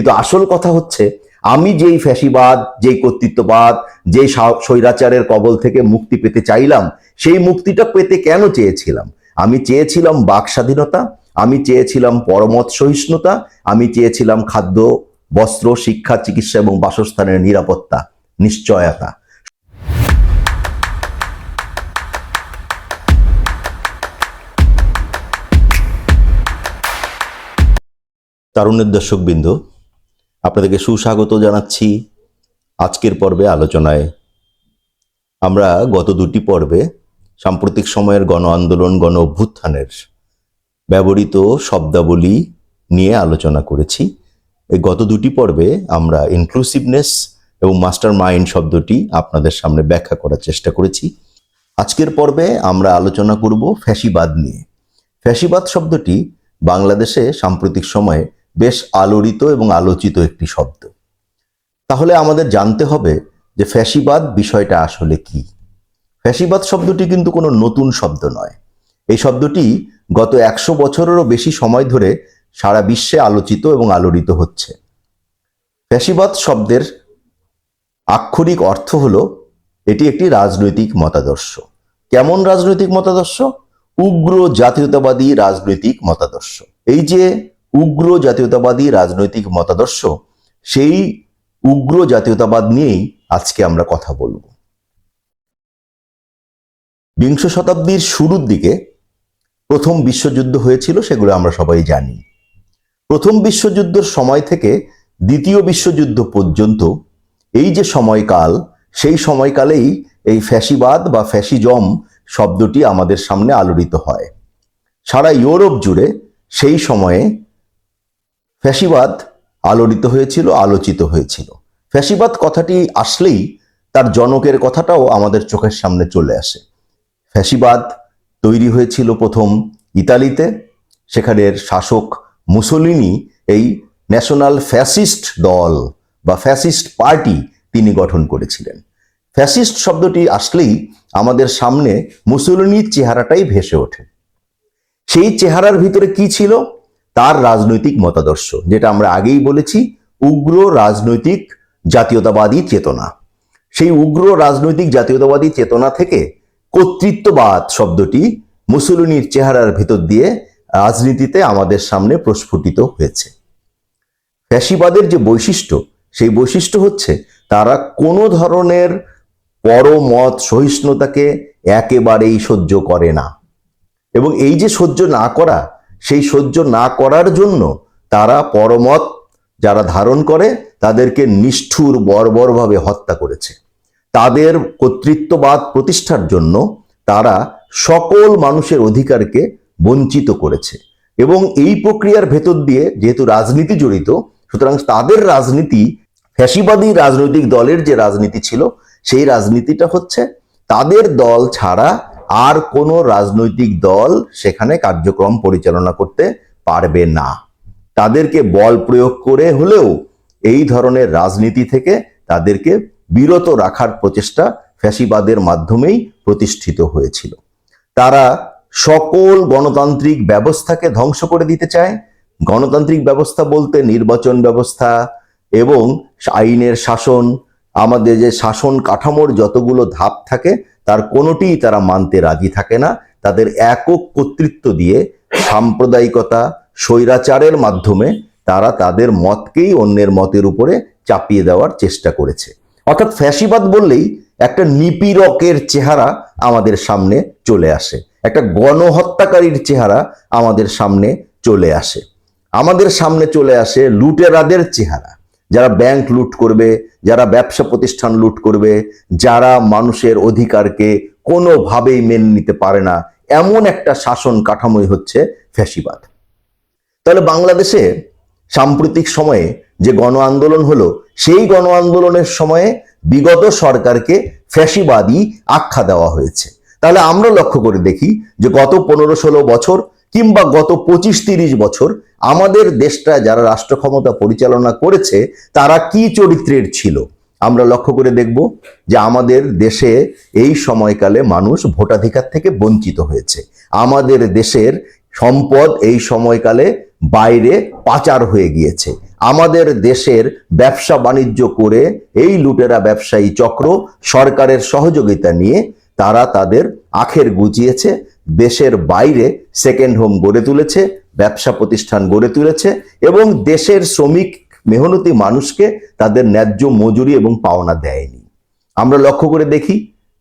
কিন্তু আসল কথা হচ্ছে, আমি যেই ফ্যাসিবাদ, যেই কর্তৃত্ববাদ, যেই স্বৈরাচারের কবল থেকে মুক্তি পেতে চাইলাম, সেই মুক্তিটা পেতে কেন চেয়েছিলাম? আমি চেয়েছিলাম বাক স্বাধীনতা, আমি চেয়েছিলাম পরমত সহিষ্ণুতা, আমি চেয়েছিলাম খাদ্য, বস্ত্র, শিক্ষা, চিকিৎসা এবং বাসস্থানের নিরাপত্তা, নিশ্চয়তা। তারুণের দর্শকবৃন্দ আপনাদেরকে সুস্বাগত জানাচ্ছি আজকের পর্বে আলোচনায়। আমরা গত দুটি পর্বে সাম্প্রতিক সময়ের গণ আন্দোলন, গণ অভ্যুত্থানের ব্যবহৃত শব্দাবলী নিয়ে আলোচনা করেছি। এই গত দুটি পর্বে আমরা ইনক্লুসিভনেস এবং মাস্টার মাইন্ড শব্দটি আপনাদের সামনে ব্যাখ্যা করার চেষ্টা করেছি। আজকের পর্বে আমরা আলোচনা করব ফ্যাসিবাদ নিয়ে। ফ্যাসিবাদ শব্দটি বাংলাদেশে সাম্প্রতিক সময়ে বেশ আলোড়িত এবং আলোচিত একটি শব্দ। তাহলে আমাদের জানতে হবে যে ফ্যাসিবাদ বিষয়টা আসলে কি। ফ্যাসিবাদ শব্দটি কিন্তু কোনো নতুন শব্দ নয়। এই শব্দটি গত একশো বছরেরও বেশি সময় ধরে সারা বিশ্বে আলোচিত এবং আলোড়িত হচ্ছে। ফ্যাসিবাদ শব্দের আক্ষরিক অর্থ হল এটি একটি রাজনৈতিক মতাদর্শ। কেমন রাজনৈতিক মতাদর্শ? উগ্র জাতীয়তাবাদী রাজনৈতিক মতাদর্শ। এই যে উগ্র জাতীয়তাবাদী রাজনৈতিক মতাদর্শ, সেই উগ্র জাতীয়তাবাদ নিয়েই আজকে আমরা কথা বলব। বিংশ শতাব্দীর শুরুর দিকে প্রথম বিশ্বযুদ্ধ হয়েছিল সেগুলো আমরা সবাই জানি। প্রথম বিশ্বযুদ্ধের সময় থেকে দ্বিতীয় বিশ্বযুদ্ধ পর্যন্ত এই যে সময়কাল, সেই সময়কালেই এই ফ্যাসিবাদ বা ফ্যাসিজম শব্দটি আমাদের সামনে আলোড়িত হয়। সারা ইউরোপ জুড়ে সেই সময়ে ফ্যাসিবাদ আলোড়িত হয়েছিল, আলোচিত হয়েছিল। ফ্যাসিবাদ কথাটি আসলেই তার জনকের কথাটাও আমাদের চোখের সামনে চলে আসে। ফ্যাসিবাদ তৈরি হয়েছিল প্রথম ইতালিতে সেখানের শাসক মুসোলিনি এই ন্যাশনাল ফ্যাসিস্ট দল বা ফ্যাসিস্ট পার্টি তিনি গঠন করেছিলেন। ফ্যাসিস্ট শব্দটি আসলেই আমাদের সামনে মুসোলিনির চেহারাটাই ভেসে ওঠে। সেই চেহারার ভিতরে কি ছিল? তার রাজনৈতিক মতাদর্শ, যেটা আমরা আগেই বলেছি, উগ্র রাজনৈতিক জাতীয়তাবাদী চেতনা। সেই উগ্র রাজনৈতিক জাতীয়তাবাদী চেতনা থেকে কর্তৃত্ববাদ শব্দটি মুসলিনীর চেহারার ভিতর দিয়ে রাজনীতিতে আমাদের সামনে প্রস্ফুটিত হয়েছে। ফ্যাসিবাদের যে বৈশিষ্ট্য, সেই বৈশিষ্ট্য হচ্ছে তারা কোনো ধরনের পরমত সহিষ্ণুতাকে একেবারেই সহ্য করে না। এবং এই যে সহ্য না করা সেই সহ্য না করার জন্য তারা পরমত যারা ধারণ করে তাদেরকে নিষ্ঠুর বর্বরভাবে হত্যা করেছে। তাদের কর্তৃত্ববাদ প্রতিষ্ঠার জন্য তারা সকল মানুষের অধিকারকে বঞ্চিত করেছে এবং এই প্রক্রিয়ার ভেতর দিয়ে যেহেতু রাজনীতি জড়িত, সুতরাং তাদের রাজনীতি, ফ্যাসিবাদী রাজনৈতিক দলের যে রাজনীতি ছিল, সেই রাজনীতিটা হচ্ছে তাদের দল ছাড়া আর কোনো রাজনৈতিক দল সেখানে কার্যক্রম পরিচালনা করতে পারবে না। তাদেরকে বল প্রয়োগ করে হলেও এই ধরনের রাজনীতি থেকে তাদেরকে বিরত রাখার প্রচেষ্টা ফ্যাসিবাদের মাধ্যমেই প্রতিষ্ঠিত হয়েছিল। তারা সকল গণতান্ত্রিক ব্যবস্থাকে ধ্বংস করে দিতে চায়। গণতান্ত্রিক ব্যবস্থা বলতে নির্বাচন ব্যবস্থা এবং আইনের শাসন, আমাদের যে শাসন কাঠামোর যতগুলো ধাপ থাকে তার কোনোটিই তারা মানতে রাজি থাকে না। তাদের একক কর্তৃত্ব দিয়ে সাম্প্রদায়িকতা, স্বৈরাচারের মাধ্যমে তারা তাদের মতকেই অন্যের মতের উপরে চাপিয়ে দেওয়ার চেষ্টা করেছে। অর্থাৎ ফ্যাসিবাদ বললেই একটা নিপীড়কের চেহারা আমাদের সামনে চলে আসে। একটা গণহত্যাকারীর চেহারা আমাদের সামনে চলে আসে। আমাদের সামনে চলে আসে লুটেরাদের চেহারা। যারা ব্যাংক লুট করবে, যারা ব্যবসা প্রতিষ্ঠান লুট করবে, যারা মানুষের অধিকারকে কোনোভাবেই মেনে নিতে পারে না, এমন একটা শাসন কাঠামোই হচ্ছে ফ্যাসিবাদ। তাহলে বাংলাদেশে সাম্প্রতিক সময়ে যে গণ আন্দোলন হলো, সেই গণ আন্দোলনের সময়ে বিগত সরকারকে ফ্যাসিবাদী আখ্যা দেওয়া হয়েছে। তাহলে আমরা লক্ষ্য করে দেখি যে গত পনেরো ষোলো বছর কিংবা গত পঁচিশ তিরিশ বছর আমাদের দেশটা যারা রাষ্ট্র ক্ষমতা পরিচালনা করেছে, তারা কি চরিত্রের ছিল? আমরা লক্ষ্য করে দেখব যে আমাদের দেশে এই সময়কালে মানুষ ভোটাধিকার থেকে বঞ্চিত হয়েছে। আমাদের দেশের সম্পদ এই সময়কালে বাইরে পাচার হয়ে গিয়েছে। আমাদের দেশের ব্যবসা বাণিজ্য করে এই লুটেরা ব্যবসায়ী চক্র সরকারের সহযোগিতা নিয়ে তারা তাদের আখের গুছিয়েছে দেশের বাইরে সেকেন্ড হোম গড়ে তুলেছে, ব্যবসা প্রতিষ্ঠান গড়ে তুলেছে এবং দেশের শ্রমিক মেহনতি মানুষকে তাদের ন্যায্য মজুরি এবং পাওনা দেয়নি। আমরা লক্ষ্য করে দেখি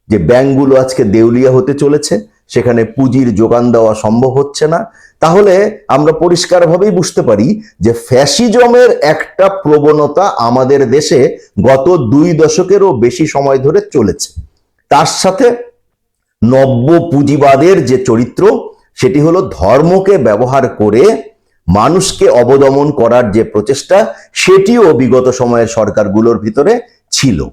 যে ব্যাংকগুলো আজকে দেউলিয়া হতে চলেছে, সেখানে পুঁজির যোগান দেওয়া সম্ভব হচ্ছে না। তাহলে আমরা পরিষ্কারভাবেই বুঝতে পারি যে ফ্যাসিজমের একটা প্রবণতা আমাদের দেশে গত দুই দশকেরও বেশি সময় ধরে চলেছে। তার সাথে নব্য পুঁজিবাদের যে চরিত্র, সেটি হলো ধর্মকে ব্যবহার করে মানুষকে অবদমন করার যে প্রচেষ্টা, সেটিও বিগত সময়ের সরকারগুলোর ভিতরে ছিল।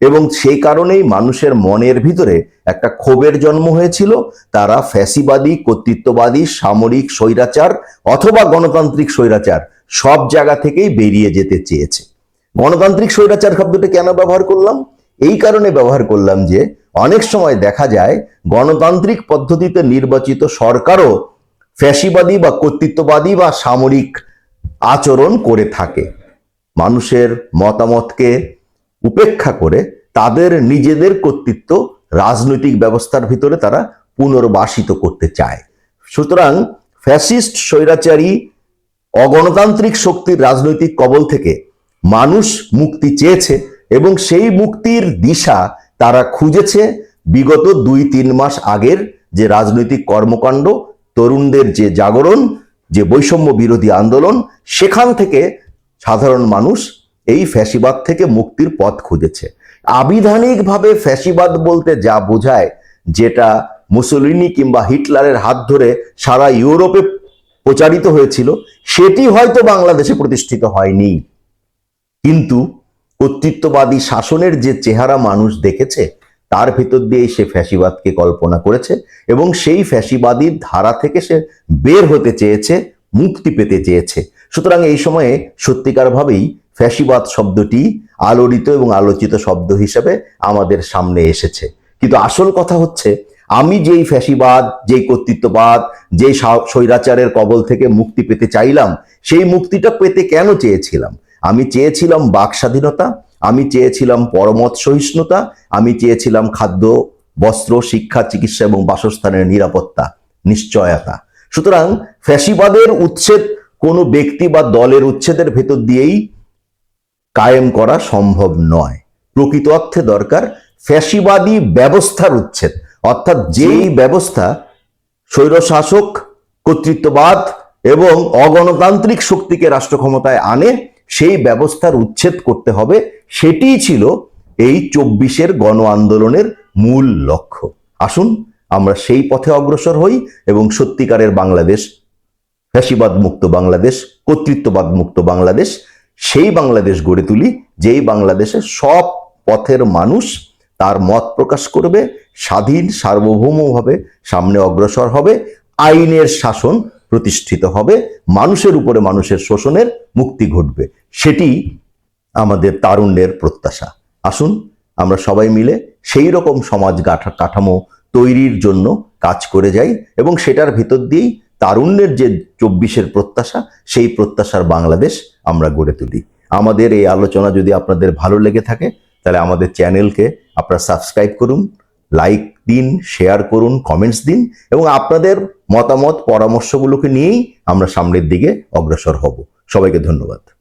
এবং সেই কারণেই মানুষের মনের ভিতরে একটা ক্ষোভের জন্ম হয়েছিল। তারা ফ্যাসিবাদী, কর্তৃত্ববাদী, সামরিক স্বৈরাচার অথবা গণতান্ত্রিক স্বৈরাচার সব জায়গা থেকেই বেরিয়ে যেতে চেয়েছে। গণতান্ত্রিক স্বৈরাচার শব্দটি কেন ব্যবহার করলাম? এই কারণে ব্যবহার করলাম যে অনেক সময় দেখা যায় গণতান্ত্রিক পদ্ধতিতে নির্বাচিত সরকারও ফ্যাসিবাদী বা কর্তৃত্ববাদী বা সামরিক আচরণ করে থাকে। মানুষের মতামতকে উপেক্ষা করে তাদের নিজেদের কর্তৃত্ব রাজনৈতিক ব্যবস্থার ভিতরে তারা পুনর্বাসিত করতে চায়। সুতরাং ফ্যাসিস্ট, স্বৈরাচারী, অগণতান্ত্রিক শক্তির রাজনৈতিক কবল থেকে মানুষ মুক্তি চেয়েছে এবং সেই মুক্তির দিশা তারা খুঁজেছে বিগত দুই, তিন মাস আগের যে রাজনৈতিক কর্মকাণ্ড, তরুণদের যে জাগরণ, যে বৈষম্য বিরোধী আন্দোলন, সেখান থেকে সাধারণ মানুষ এই ফ্যাসিবাদ থেকে মুক্তির পথ খুঁজেছে। আবিধানিকভাবে ফ্যাসিবাদ বলতে যা বোঝায়, যেটা মুসলিনি কিংবা হিটলারের হাত ধরে সারা ইউরোপে প্রচারিত হয়েছিল, সেটি হয়তো বাংলাদেশে প্রতিষ্ঠিত হয়নি। কিন্তু কর্তৃত্ববাদী শাসনের যে চেহারা মানুষ দেখেছে, তার ভিতর দিয়ে সে ফ্যাসিবাদকে কল্পনা করেছে এবং সেই ফ্যাসিবাদীর ধারা থেকে সে বের হতে চেয়েছে, মুক্তি পেতে চেয়েছে। সুতরাং এই সময়ে সত্যিকারভাবেই ফ্যাসিবাদ শব্দটি আলোড়িত এবং আলোচিত শব্দ হিসেবে আমাদের সামনে এসেছে। কিন্তু আসল কথা হচ্ছে, আমি যেই ফ্যাসিবাদ, যেই কর্তৃত্ববাদ, যেই স্বৈরাচারের কবল থেকে মুক্তি পেতে চাইলাম, সেই মুক্তিটা পেতে কেন চেয়েছিলাম? আমি চেয়েছিলাম বাক স্বাধীনতা আমি চেয়েছিলাম পরমত সহিষ্ণুতা, আমি চেয়েছিলাম খাদ্য, বস্ত্র, শিক্ষা, চিকিৎসা এবং বাসস্থানের নিরাপত্তা, নিশ্চয়তা। সুতরাং ফ্যাসিবাদের উচ্ছেদ কোনো ব্যক্তি বা দলের উচ্ছেদের ভেতর দিয়েই কায়েম করা সম্ভব নয়। প্রকৃত অর্থে দরকার ফ্যাসিবাদী ব্যবস্থার উচ্ছেদ। অর্থাৎ যেই ব্যবস্থা স্বৈরশাসক, কর্তৃত্ববাদ এবং অগণতান্ত্রিক শক্তিকে রাষ্ট্র ক্ষমতায় আনে সেই ব্যবস্থার উচ্ছেদ করতে হবে, সেটিই ছিল এই চব্বিশের গণ আন্দোলনের মূল লক্ষ্য। আসুন, আমরা সেই পথে অগ্রসর হই এবং সত্যিকারের বাংলাদেশ ফ্যাসিবাদ মুক্ত বাংলাদেশ কর্তৃত্ববাদ মুক্ত বাংলাদেশ, সেই বাংলাদেশ গড়ে তুলি, যেই বাংলাদেশে সব পথের মানুষ তার মত প্রকাশ করবে, স্বাধীন, সার্বভৌমভাবে সামনে অগ্রসর হবে, আইনের শাসন প্রতিষ্ঠিত হবে, মানুষের উপরে মানুষের শোষণের মুক্তি ঘটবে। সেটি আমাদের তারুণ্যের প্রত্যাশা। আসুন, আমরা সবাই মিলে সেই রকম সমাজ গাঠা, কাঠামো তৈরির জন্য কাজ করে যাই এবং সেটার ভিতর দিয়েই তারুণ্যের যে চব্বিশের প্রত্যাশা, সেই প্রত্যাশার বাংলাদেশ আমরা গড়ে তুলি। আমাদের এই আলোচনা যদি আপনাদের ভালো লেগে থাকে, তাহলে আমাদের চ্যানেলকে আপনারা সাবস্ক্রাইব করুন লাইক দিন শেয়ার করুন কমেন্টস দিন এবং আপনাদের মতামত, পরামর্শগুলোকে নিয়েই আমরা সামনের দিকে অগ্রসর হব। সবাইকে ধন্যবাদ।